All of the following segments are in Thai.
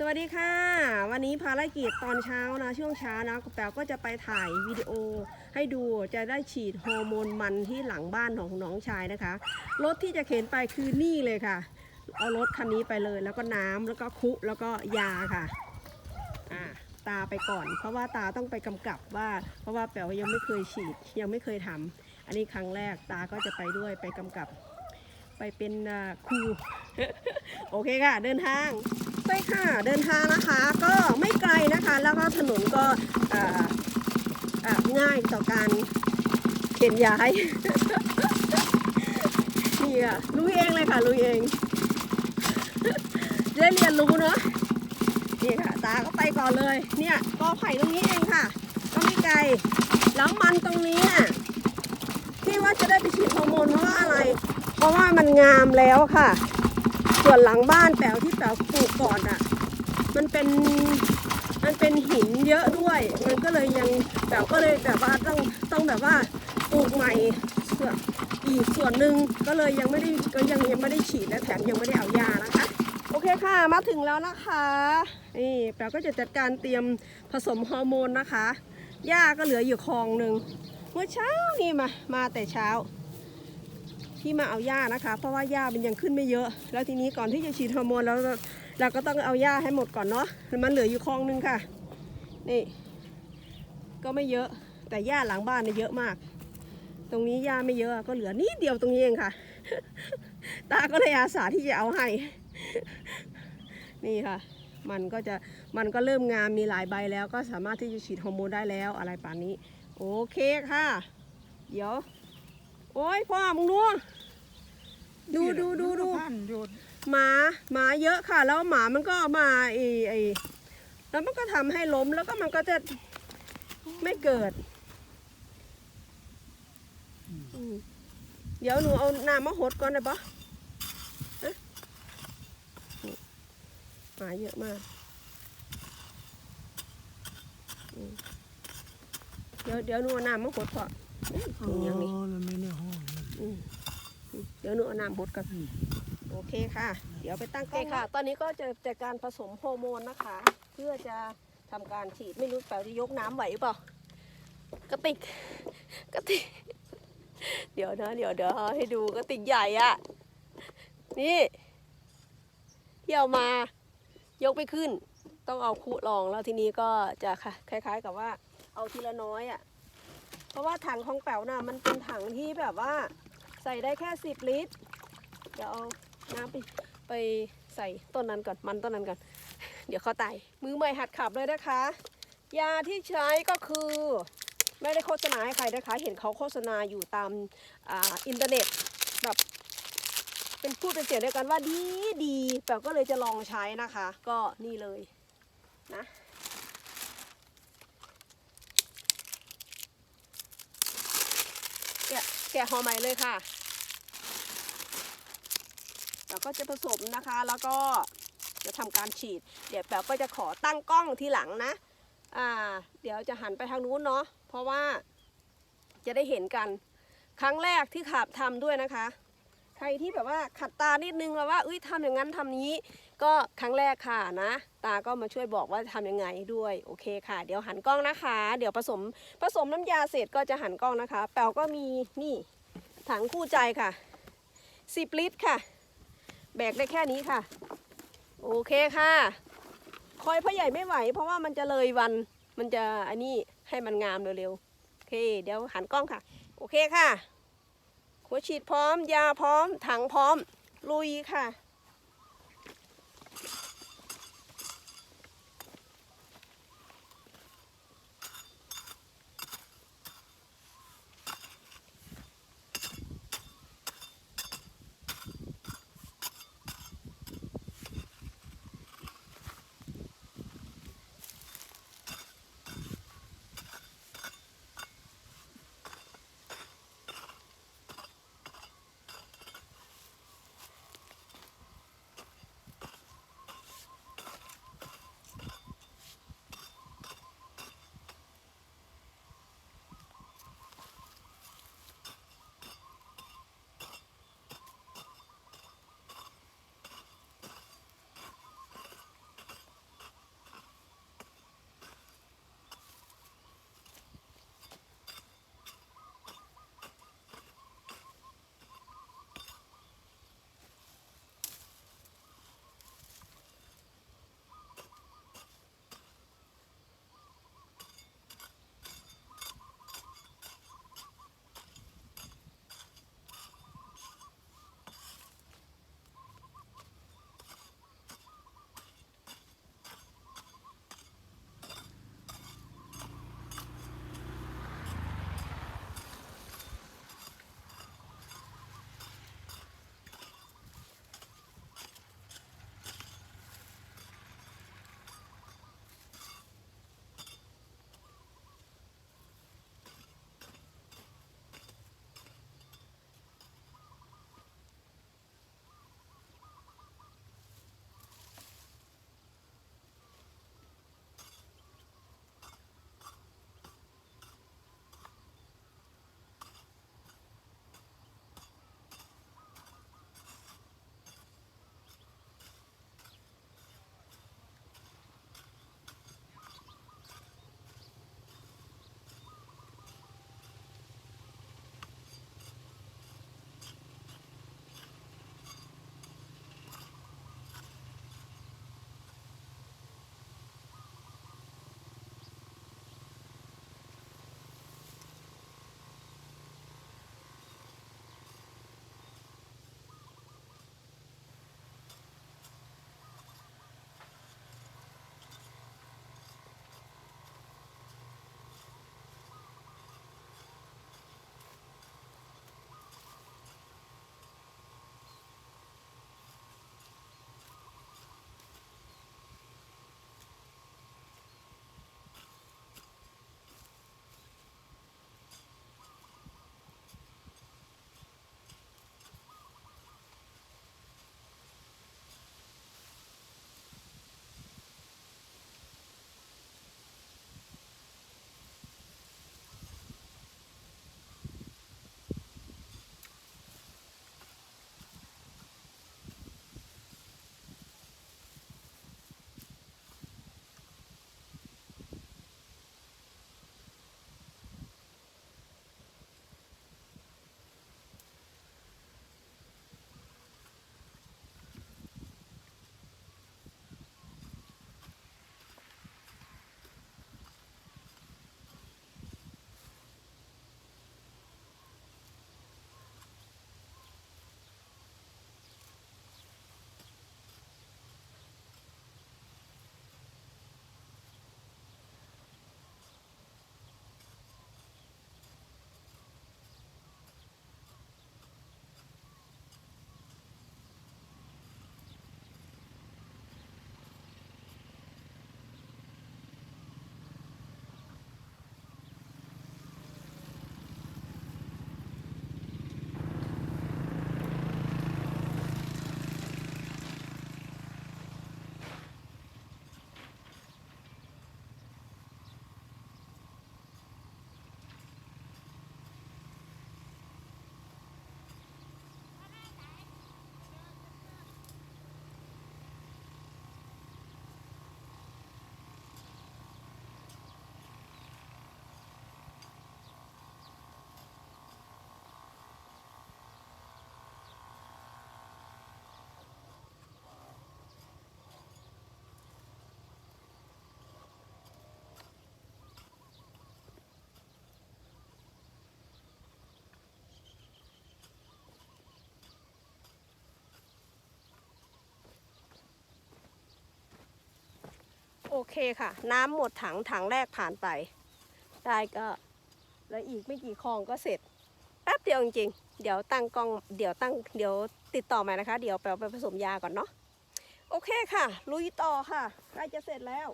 สวัสดีค่ะ วันนี้ภารกิจตอนเช้านะ ช่วงเช้านะแป๋วก็จะไปถ่ายวิดีโอ ให้ดูจะได้ฉีดฮอร์โมนมันที่หลังบ้านของน้องชายนะคะรถที่จะเข็นไปคือนี่เลยค่ะ เอารถคันนี้ไปเลยแล้วก็น้ำแล้วก็คุแล้วก็ยาค่ะอ่าตาไปก่อน เพราะว่าตาต้องไปกำกับว่า เพราะว่าแป๋วยังไม่เคยฉีดยังไม่เคยทำอันนี้ครั้งแรกตาก็จะไปด้วยไปกำกับ ไปเป็นครูโอเคค่ะ เดินทาง ไปค่ะ เดินทางนะคะ ก็ไม่ไกลนะคะ แล้วก็ถนนก็ง่ายต่อการเข็นย้าย นี่ค่ะลุยเองเลยค่ะลุยเองได้เรียนรู้เนาะนี่ค่ะตาก็ไปก่อนเลย เนี่ยกอไผ่ตรงนี้เองค่ะ ก็ไม่ไกลแล้วมันตรงนี้อะที่ว่าจะได้ไปฉีดฮอร์โมนเพราะว่าอะไร เพราะว่ามันงามแล้วค่ะ ส่วนหลังบ้านแป๋วที่แป๋วปลูกก่อนอะ มันเป็นมันเป็นหินเยอะด้วย มันก็เลยยังแป๋วก็เลยแบบว่าต้องต้องแบบว่าปลูกใหม่ส่วนอีกส่วนหนึ่งก็เลยยังไม่ได้ก็ยังยังไม่ได้ฉีดและแถมยังไม่ได้เอายานะคะโอเคค่ะมาถึงแล้วนะคะนี่แป๋วก็จะจัดการเตรียมผสมฮอร์โมนนะคะหญ้าก็เหลืออยู่คลองหนึ่งเมื่อเช้านี่มามาแต่เช้า ที่มาเอาหญ้านะคะ เพราะว่าหญ้ามันยังขึ้นไม่เยอะ แล้วทีนี้ก่อนที่จะฉีดฮอร์โมนแล้วเราก็ต้องเอาหญ้าให้หมดก่อนเนาะมันเหลืออยู่คลองนึงค่ะนี่ก็ไม่เยอะแต่หญ้าหลังบ้านเนี่ยเยอะมาก ตรงนี้หญ้าไม่เยอะก็เหลือนิดเดียวตรงนี้เองค่ะ ตาก็เลยอาสาที่จะเอาให้ นี่ค่ะ มันก็จะมันก็เริ่มงามมีหลายใบแล้วก็สามารถที่จะฉีดฮอร์โมนได้แล้วอะไรป่านนี้ โอเคค่ะ เดี๋ยว โอ้ยพ่อมึงดู ดูดูดูดูพันหยุดหมาหมาเยอะค่ะ แล้วหมามันก็มาไอไอแล้วมันก็ทำให้ล้มแล้วก็มันก็จะไม่เกิดอืมเดี๋ยวหนูเอาน้ำมาหดก่อนได้ปะเอ๊ะนี่หมาเยอะมากอืมเดี๋ยวเดี๋ยวหนูเอาน้ำมาหดก่อนเอ๊ะถุงยังนี่แล้วไม่ได้ห้องนั่นอืมเดี๋ยวหนูเอาน้ำบดกันอืมโอเคค่ะ เดี๋ยวไปตั้งกล้องค่ะ ตอนนี้ก็จะจัดการผสมฮอร์โมนนะคะ เพื่อจะทำการฉีดไม่รู้แปลจะยกน้ำไหวหรือเปล่ากระติกกระติก เดี๋ยวนะเดี๋ยวเดี๋ยวให้ดูกระติกใหญ่อะนี่ที่เอามายกไม่ขึ้น ต้องเอาคุรองแล้วทีนี้ก็จะค่ะคล้ายๆกับว่า เอาทีละน้อยอะเพราะว่าถังของแป๋วน่ะมันเป็นถังที่แบบว่า ใส่ได้แค่สิบลิตร เดี๋ยวเอาน้ำไปไปใส่ต้นนั้นก่อนมันต้นนั้นก่อน เดี๋ยวเขาตายมือใหม่หัดขับเลยนะคะ ยาที่ใช้ก็คือไม่ได้โฆษณาให้ใครนะคะ เห็นเขาโฆษณาอยู่ตามอ่าอินเทอร์เน็ตแบบเป็นพูดเป็นเสียงเดียวกันว่าดีดีแต่ก็เลยจะลองใช้นะคะ ก็นี่เลยนะแกะแกะห่อใหม่เลยค่ะ เราก็จะผสมนะคะ แล้วก็จะทำการฉีด เดี๋ยวแป๋วก็จะขอตั้งกล้องทีหลังนะ อ่า เดี๋ยวจะหันไปทางนู้นเนาะ เพราะว่าจะได้เห็นกัน ครั้งแรกที่ขับทำด้วยนะคะ ใครที่แบบว่าขัดตานิดนึงแล้วว่าอุ้ยทำอย่างนั้นทำนี้ ก็ครั้งแรกค่ะนะ ตาก็มาช่วยบอกว่าทำยังไงด้วย โอเคค่ะ เดี๋ยวหันกล้องนะคะ เดี๋ยวผสมผสมน้ำยาเสร็จก็จะหันกล้องนะคะ แป๋วก็มีนี่ถังคู่ใจค่ะ 10 ลิตรค่ะ แบกได้แค่นี้ค่ะ โอเคค่ะ คอยพ่อใหญ่ไม่ไหว เพราะว่ามันจะเลยวัน มันจะอันนี้ให้มันงามเร็วๆโอเค เดี๋ยวหันกล้องค่ะ โอเคค่ะ หัวฉีดพร้อม ยาพร้อม ถังพร้อม ลุยค่ะ โอเคค่ะ น้ำหมดถังถังแรกผ่านไปได้ก็แล้วอีกไม่กี่คลองก็เสร็จแป๊บเดียวจริงๆ เดี๋ยวตั้งกล้องเดี๋ยวตั้งเดี๋ยวติดต่อมานะคะ เดี๋ยวไปไปผสมยาก่อนเนาะโอเคค่ะ ลุยต่อค่ะใกล้จะเสร็จแล้ว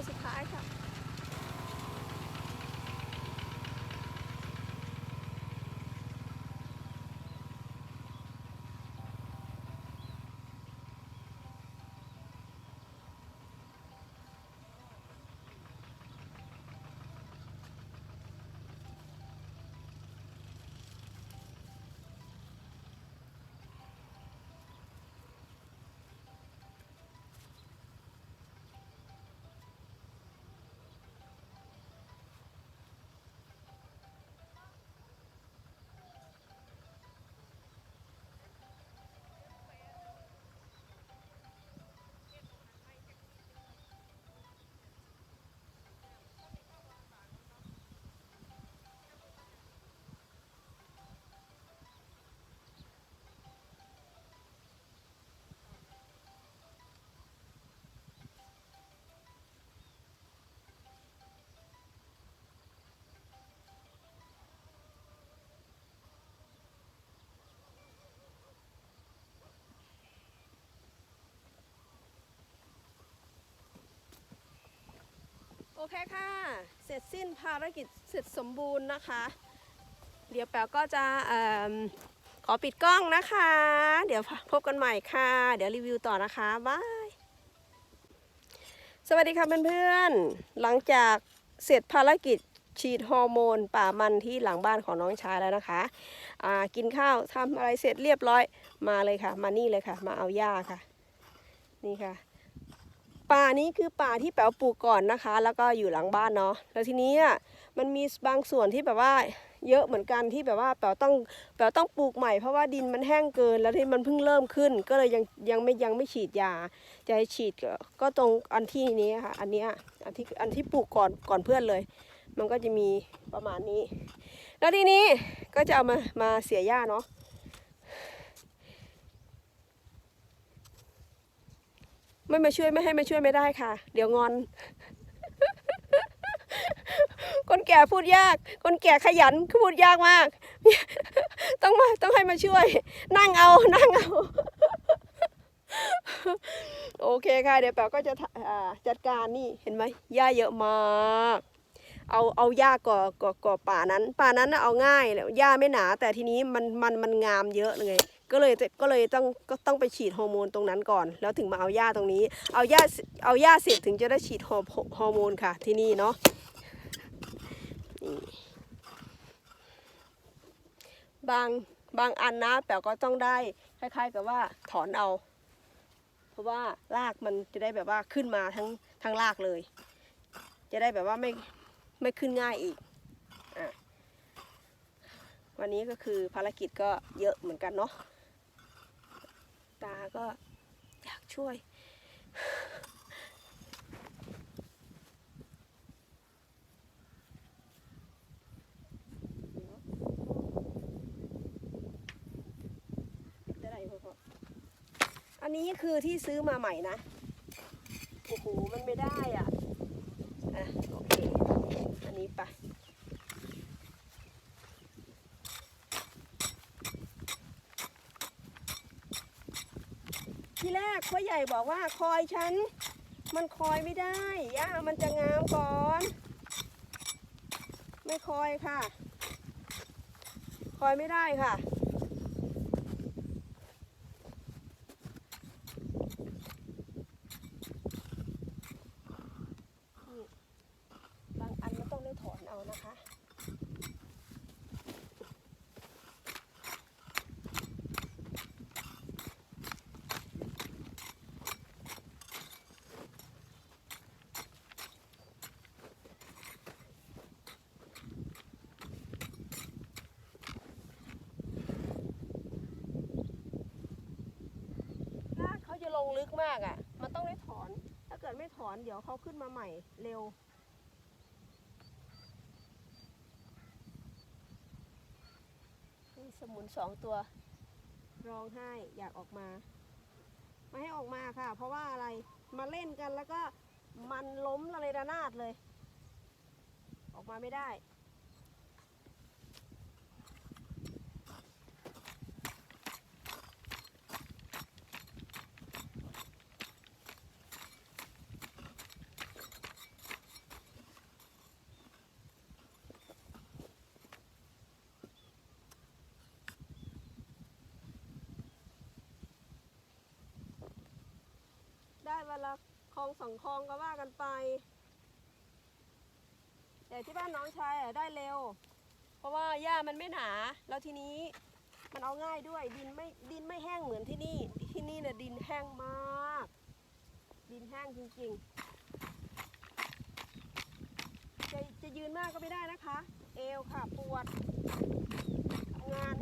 ข้อสุดท้ โอเคค่ะ เสร็จสิ้นภารกิจเสร็จสมบูรณ์นะคะ เดี๋ยวแป๋วก็จะอขอปิดกล้องนะคะ เดี๋ยวพบกันใหม่ค่ะ เดี๋ยวรีวิวต่อนะคะบาย สวัสดีค่ะเพื่อนๆ หลังจากเสร็จภารกิจฉีดฮอร์โมนป่ามันที่หลังบ้านของน้องชายแล้วนะคะกินข้าวทำอะไรเสร็จเรียบร้อยมาเลยค่ะ มานี่เลยค่ะ มาเอาหญ้าค่ะ นี่ค่ะ ป่านี้คือป่าที่แป๋วปลูกก่อนนะคะ แล้วก็อยู่หลังบ้านเนาะแล้วทีนี้มันมีบางส่วนที่แบบว่าเยอะเหมือนกันที่แบบว่าแป๋วต้องแป๋วต้องปลูกใหม่เพราะว่าดินมันแห้งเกิน แล้วที่มันเพิ่งเริ่มขึ้น ก็เลยยังยังไม่ยังไม่ฉีดยา จะให้ฉีดก็ก็ตรงอันที่นี้ค่ะ อันเนี้ยอันที่อันที่ปลูกก่อนก่อนเพื่อนเลย มันก็จะมีประมาณนี้ แล้วทีนี้ก็จะเอามามาเสียหญ้าเนาะ ไม่มาช่วยไม่ให้มาช่วยไม่ได้ค่ะ เดี๋ยวงอน คนแก่พูดยาก คนแก่ขยันพูดยากมาก ต้องมาต้องให้มาช่วย นั่งเอานั่งเอาโอเคค่ะ เดี๋ยวแป๋วก็จะะจัดการนี่เห็นไหมหญ้าเยอะมาก เอาเอาหญ้าก่อก่อก่อป่านั้น ป่านั้นเอาง่ายแล้วหญ้าไม่หนา แต่ทีนี้มันมันมันงามเยอะเลยก็เลยก็เลยต้องก็ต้องไปฉีดฮอร์โมนตรงนั้นก่อน แล้วถึงมาเอาหญ้าตรงนี้ เอาหญ้าเอาหญ้าเสร็จถึงจะได้ฉีดฮอร์ฮอร์โมนค่ะ ที่นี่เนาะบางบางอันนะแป๋วก็ต้องได้คล้าย ๆ กับว่าถอนเอา เพราะว่ารากมันจะได้แบบว่าขึ้นมาทั้งทั้งรากเลย จะได้แบบว่าไม่ ไม่ขึ้นง่ายอีกอวันนี้ก็คือภารกิจก็เยอะเหมือนกันเนาะตาก็อยากช่วย อันนี้คือที่ซื้อมาใหม่นะ โอ้โห มันไม่ได้อะอะโอเค นี้ไป ที่แรกพ่อใหญ่บอกว่าคอยฉัน มันคอยไม่ได้ย่ามันจะงามก่อน ไม่คอยค่ะ คอยไม่ได้ค่ะ บางอันก็ต้องได้ถอนเอานะคะ รากเขาจะ ลงลึกมากอะ่ะ มันต้องได้ถอน ถ้าเกิดไม่ถอนเดี๋ยวเขาขึ้นมาใหม่เร็วนี่สมุนสองตัว ร้องไห้อยากออกมาไม่ให้ออกมาค่ะ เพราะว่าอะไร มาเล่นกันแล้วก็มันล้มระเลยระนาดเลย ออกมาไม่ได้ได้วัน ลองสองคลองก็ว่ากันไป แต่ที่บ้านน้องชายได้เร็ว เพราะว่าหญ้ามันไม่หนา แล้วทีนี้มันเอาง่ายด้วย ดินไม่ดินไม่แห้งเหมือนที่นี่ ที่นี่เนี่ยดินแห้งมาก ดินแห้งจริงๆ จะจะยืนมากก็ไม่ได้นะคะ เอวค่ะปวดทำงาน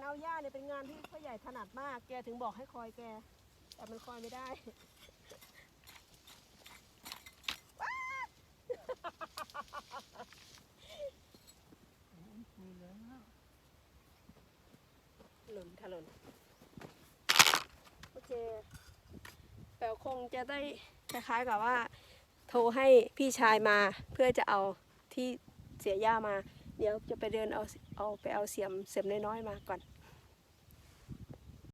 งานเอาหญ้าเนี่ยเป็นงานที่พ่อใหญ่ถนัดมาก แกถึงบอกให้คอยแก แต่มันคอยไม่ได้หล่นถล่นโอเคแปลคงจะได้คล้ายๆกับว่า โทรให้พี่ชายมาเพื่อจะเอาที่เสียหญ้ามา เดี๋ยวจะไปเดินเอาเอาไปเอาเสียมเสียมน้อยๆมาก่อน